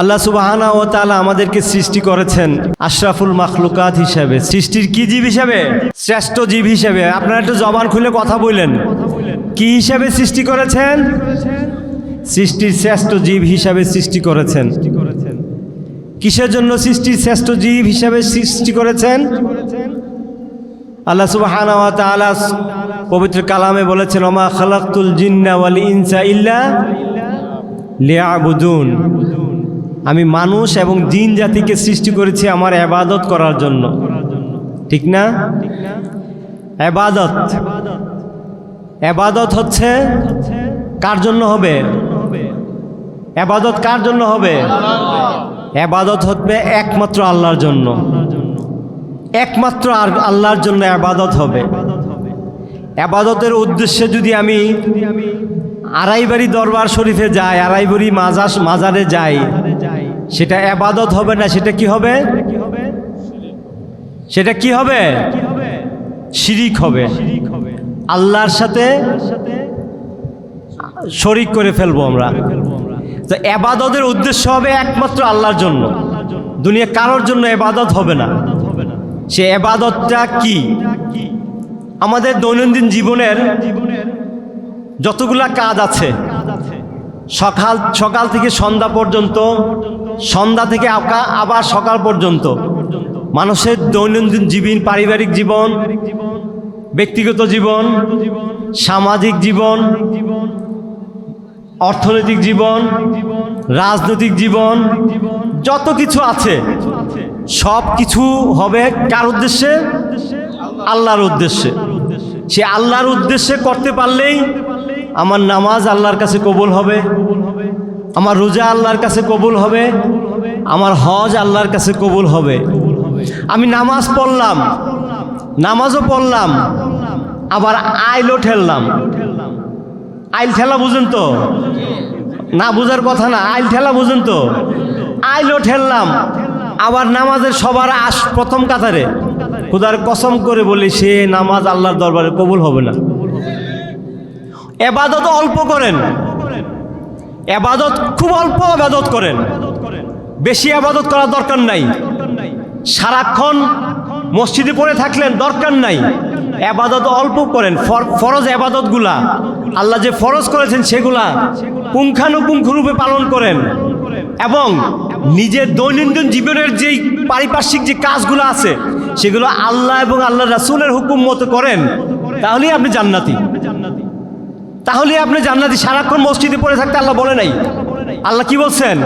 আল্লাহ সুবাহানা ও তালা আমাদেরকে সৃষ্টি করেছেন আশরাফুল মাখলুকাত হিসাবে। সৃষ্টির কি জীব হিসাবে? শ্রেষ্ঠ জীব হিসাবে। আপনারা একটু জবান খুলে কথা বললেন। কি হিসাবে সৃষ্টি করেছেন? সৃষ্টির শ্রেষ্ঠ জীব হিসাবে সৃষ্টি করেছেন। কিসের জন্য সৃষ্টির শ্রেষ্ঠ জীব হিসাবে সৃষ্টি করেছেন? আল্লাহ সুবহানা ওয়া তাআলা পবিত্র কালামে বলেছেন, ওমা খালাকতুল জিন্না ইনসা ইল্লা লিয়াবুদুন। আমি মানুষ এবং জিন জাতিকে সৃষ্টি করেছি আমার এবাদত করার জন্য। ঠিক না? এবাদত এবাদত হচ্ছে কার জন্য হবে? এবাদত কার জন্য হবে? এবাদত হবে একমাত্র আল্লাহর জন্য। একমাত্র আল্লাহর জন্য আবাদত হবে। আবাদতের উদ্দেশ্যে যদি আমি আড়াইবাড়ি দরবার শরীফে যাই, আড়াইবাড়ি মাজার মাজারে যাই সেটা আবাদত হবে না, সেটা কি হবে? সেটা কি হবে? শিরিক হবে। আল্লাহর সাথে শরিক করে ফেলব আমরা। তো এবাদতের উদ্দেশ্য হবে একমাত্র আল্লাহর জন্য। দুনিয়া কারোর জন্য এবাদত হবে না। সে এবাদতটা কি? আমাদের দৈনন্দিন জীবনের যতগুলা কাজ আছে, সকাল সকাল থেকে সন্ধ্যা পর্যন্ত সন্ধ্যা থেকে আঁকা আবার সকাল পর্যন্ত। মানুষের দৈনন্দিন জীবন, পারিবারিক জীবন, ব্যক্তিগত জীবন, সামাজিক জীবন, অর্থনৈতিক জীবন, রাজনৈতিক জীবন, যত কিছু আছে, সব কিছু হবে কার উদ্দেশ্যে? আল্লাহর উদ্দেশ্যে। সে আল্লাহর উদ্দেশ্যে করতে পারলেই আমার নামাজ আল্লাহর কাছে কবুল হবে। আমার রোজা আল্লাহর কাছে কবুল হবে, আমার হজ আল্লাহর কাছে কবুল হবে। আমি নামাজ পড়লাম, নামাজও পড়লাম, আবার আইলও ঠেললাম। আইল ঠেলা বুঝুন তো? না বুঝার কথা না, আইল ঠেলা বুঝুন তো? আইলও ঠেললাম, আবার নামাজের সবার আস প্রথম কাতারে। খুদার কসম করে বলি, সে নামাজ আল্লাহর দরবারে কবুল হবে না। এবাদত অল্প করেন। এবাদত খুব অল্প আবাদত করেন। বেশি আবাদত করার দরকার নাই। সারাক্ষণ মসজিদে পড়ে থাকলেন দরকার নাই। আবাদত অল্প করেন। ফর- ফরজ আবাদতগুলা, আল্লাহ যে ফরজ করেছেন সেগুলা পুঙ্খানুপুঙ্খ রূপে পালন করেন। এবং নিজের দৈনন্দিন জীবনের যেই পারিপার্শ্বিক যে কাজগুলো আছে, সেগুলো আল্লাহ এবং আল্লাহ রাসূলের হুকুম মতো করেন, তাহলেই আপনি জান্নাতি। তাহলে আপনি জান্নাতি সারাক্ষণ মসজিদে পড়ে থাকতে আল্লাহ বলে নাই। আল্লাহ কি বলছেন?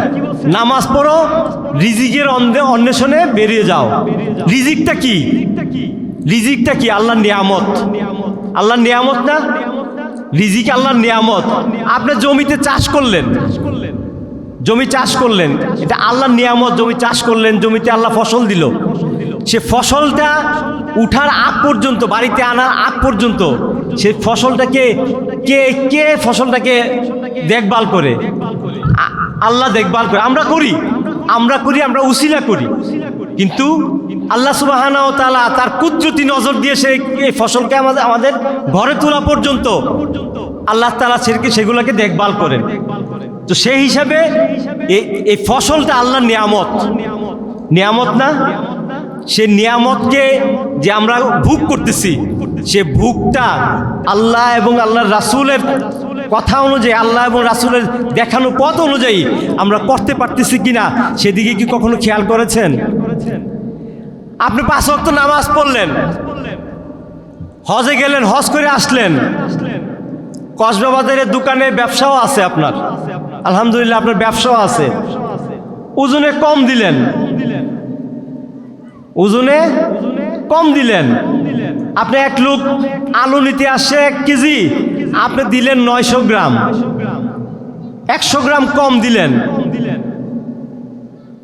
নামাজ পড়ো, রিজিকের অন্বেষণে বেরিয়ে যাও। রিজিকটা কি? রিজিকটা কি? আল্লাহর নিয়ামত। আল্লাহর নিয়ামত না? রিজিক আল্লাহর নিয়ামত। আপনি জমিতে চাষ করলেন। জমি চাষ করলেন। এটা আল্লাহর নিয়ামত, জমি চাষ করলেন, জমিতে আল্লাহ ফসল দিল। সে ফসলটা উঠার আগ পর্যন্ত, বাড়িতে আনার আগ পর্যন্ত, সে ফসলটাকে কে কে ফসলটাকে দেখভাল করে? আল্লাহ দেখভাল করে। আমরা করি আমরা করি, আমরা উসিলা করি। কিন্তু আল্লাহ সুবাহানা ও তালা তার কুদরতি নজর দিয়ে সে এই ফসলকে আমাদের আমাদের ঘরে তোলা পর্যন্ত আল্লাহ তালা সেরকে, সেগুলোকে দেখভাল করেন। তো সেই হিসাবে এই ফসলটা আল্লাহর নিয়ামত। নিয়ামত না? সে নিয়ামতকে যে আমরা ভোগ করতেছি, সে ভোগটা আল্লাহ এবং আল্লাহর রাসূলের কথা অনুযায়ী, আল্লাহ এবং রাসূলের দেখানো পথ অনুযায়ী আমরা করতে পারতেছি কিনা, সেদিকে কি কখনো খেয়াল করেছেন? আপনি পাঁচ ওয়াক্ত নামাজ পড়লেন, হজে গেলেন, হজ করে আসলেন, কসবাবাজারের দোকানে ব্যবসাও আছে আপনার, আলহামদুলিল্লাহ আপনার ব্যবসাও আছে, ওজনে কম দিলেন ওজনে কম দিলেন। আপনি এক লোক আলু নিতে আসছে এক কেজি, আপনি দিলেন নয়শো গ্রাম। একশো গ্রাম কম দিলেন।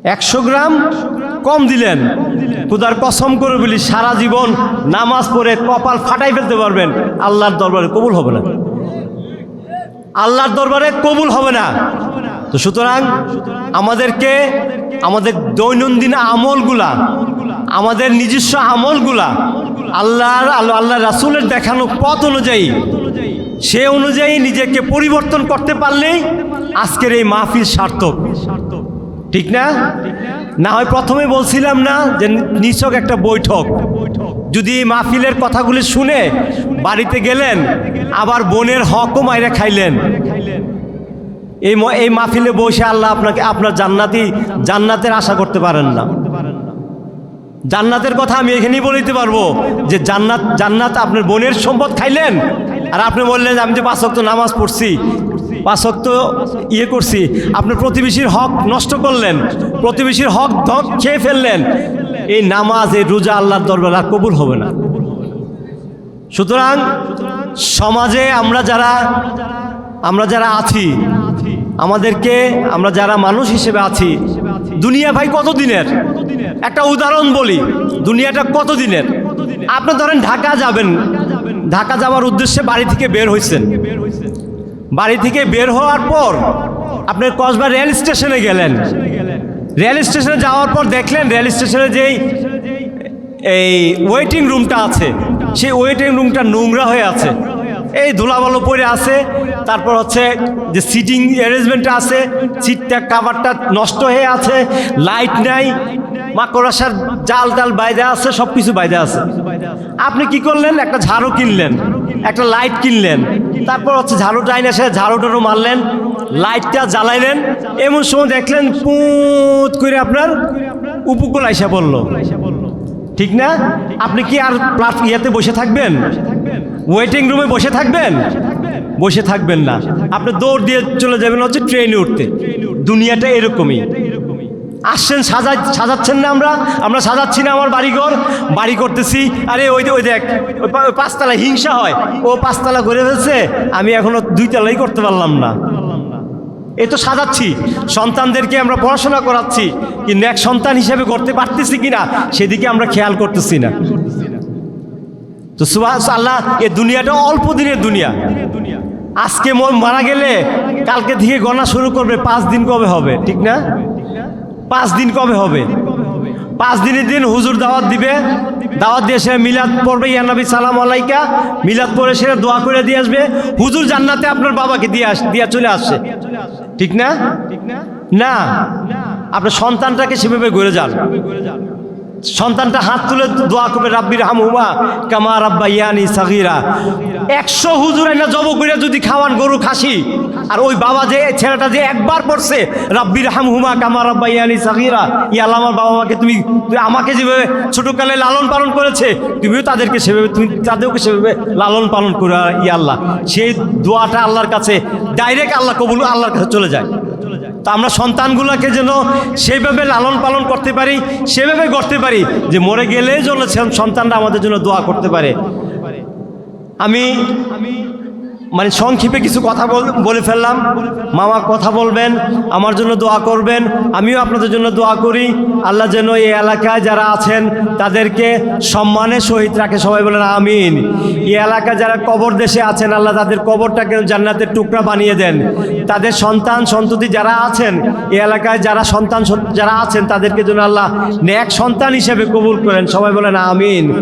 একশো গ্রাম কম দিলেন। খুদার কসম করে বলি, সারা জীবন নামাজ পড়ে কপাল ফাটাই ফেলতে পারবেন, আল্লাহর দরবারে কবুল হবে না। আল্লাহর দরবারে কবুল হবে না। তো সুতরাং আমাদেরকে, আমাদের দৈনন্দিন আমলগুলা আমাদের নিজস্ব আমলগুলা আল্লাহর আল্লাহ রাসূলের দেখানো পথ অনুযায়ী, সে অনুযায়ী নিজেকে পরিবর্তন করতে পারলেই আজকের এই মাহফিল সার্থক। ঠিক না? না হয় প্রথমে বলছিলাম না যে নিছক একটা বৈঠক। যদি এই মাহফিলের কথাগুলি শুনে বাড়িতে গেলেন, আবার বোনের হকও মাইরে খাইলেন। এই এই মাহফিলে বসে আল্লাহ আপনাকে আপনার জান্নাতি জান্নাতের আশা করতে পারেন না। জান্নাতের কথা আমি এখানেই বলিতে পারব যে জান্নাত জান্নাত আপনার বোনের সম্পদ খাইলেন আর আপনি বললেন আমি যে পাঁচক্ত নামাজ পড়ছি পাঁচক্ত ইয়ে করছি, আপনার প্রতিবেশীর হক নষ্ট করলেন, প্রতিবেশীর হক ধক খেয়ে ফেললেন, এই নামাজ, এই রোজা আল্লাহর দরবার আর কবুল হবে না। সুতরাং সমাজে আমরা যারা আমরা যারা আছি, আমাদেরকে আমরা যারা মানুষ হিসেবে আছি দুনিয়া ভাই কত দিনের একটা উদাহরণ বলি, দুনিয়াটা কত দিনের আপনি ধরেন ঢাকা যাবেন, ঢাকা যাওয়ার উদ্দেশ্যে বাড়ি থেকে বের হয়েছেন বাড়ি থেকে বের হওয়ার পর আপনি কসবা রেল স্টেশনে গেলেন। রেল স্টেশনে যাওয়ার পর দেখলেন রেল স্টেশনে যেই, এই ওয়েটিং রুমটা আছে, সেই ওয়েটিং রুমটা নোংরা হয়ে আছে। এই ধুলাবালো পরে আছে, তারপর হচ্ছে যে সিটিং অ্যারেঞ্জমেন্টটা আছে সিটটা কাভারটা নষ্ট হয়ে আছে লাইট নাই, মাকড়াসার জাল টাল বাইরে আছে সব কিছু বাইরে আছে। আপনি কি করলেন? একটা ঝাড়ু কিনলেন, একটা লাইট কিনলেন, তারপর হচ্ছে ঝাড়ুটা আইনে এসে ঝাড়ুটারও মারলেন লাইটটা জ্বালাইলেন, এমন সময় দেখলেন পুঁত করে আপনার উপকূল আইসা বলল ঠিক না? আপনি কি আর প্লাট ইয়েতে বসে থাকবেন? ওয়েটিং রুমে বসে থাকবেন? বসে থাকবেন না। আপনি দৌড় দিয়ে চলে যাবেন হচ্ছে ট্রেনে উঠতে। দুনিয়াটা এরকমই। আসছেন, সাজা সাজাচ্ছেন না আমরা? আমরা সাজাচ্ছি না আমার বাড়িঘর। বাড়ি করতেছি। আরে, ওই ওই দেখ, ওই পাঁচতলা হিংসা হয়। ও পাঁচতলা করে ফেলছে, আমি এখনও দুই তলাই করতে পারলাম না। এ তো সাজাচ্ছি। সন্তানদেরকে আমরা পড়াশোনা করাচ্ছি। কিন্তু এক সন্তান হিসেবে করতে পারতেছি কিনা, সেদিকে আমরা খেয়াল করতেছি না। তো সুবাহ আল্লাহ এ দুনিয়াটা অল্প দিনের দুনিয়া। আজকে মন মারা গেলে কালকে থেকে গণা শুরু করবে, পাঁচ দিন কবে হবে? ঠিক না? পাঁচ দিন কবে হবে? পাঁচ দিনের দিন হুজুর দাওয়াত দিবে। দাওয়াত দিয়ে সে মিলাদ পড়বে, ইয়া নবী সালাম আলাইকা। মিলাদ পড়ে সে দোয়া করে দিয়ে আসবে। হুজুর জান্নাতে আপনার বাবাকে দিয়ে আস দিয়ে চলে আসছে। ঠিক না? না। আপনার সন্তানটাকে সেভাবে ঘুরে যান। সন্তানটা হাত তুলে দোয়া করবে রাব্বির হামহুমা কামা রাব্বা ইয়ানি সাগিরা। একশো হুজুর না জব করে যদি খাওয়ান গরু, খাসি, আর ওই বাবা যে, ছেলেটা যে একবার পড়ছে রাব্বির হামহুমা কামা রাব্বা ইয়ানি সাগিরা ইয়াল আমার বাবা মাকে তুমি আমাকে যেভাবে ছোটকালে লালন পালন করেছে, তুমিও তাদেরকে সেভাবে, তুমি তাদেরকে সেভাবে লালন পালন করে ইয়াল্লাহ সেই দোয়াটা আল্লাহর কাছে, ডাইরেক্ট আল্লাহ কবুল, আল্লাহর কাছে চলে যায়। তা আমরা সন্তানগুলোকে যেন সেইভাবে লালন পালন করতে পারি, সেভাবে করতে পারি, যে মরে গেলে যেন সন্তানরা আমাদের জন্য দোয়া করতে পারে। আমি আমি মানে সংক্ষেপে কিছু কথা বল- ফেললাম। মামা কথা বলবেন, আমার জন্য দোয়া করবেন, আমিও আপনাদের জন্য দোয়া করি। আল্লাহ যেন এই এলাকায় যারা আছেন, তাদেরকে সম্মানে শহীদ রাখে। সবাই বলেন, আমিন। এই এলাকায় যারা কবর দেশে আছেন, আল্লাহ তাদের কবরটাকে জান্নাতের টুকরা বানিয়ে দেন। তাদের সন্তান সন্ততি যারা আছেন, এই এলাকায় যারা সন্তান যারা আছেন, তাদেরকে যেন আল্লাহ ন্যাক সন্তান হিসেবে কবুল করেন। সবাই বলেন, আমিন।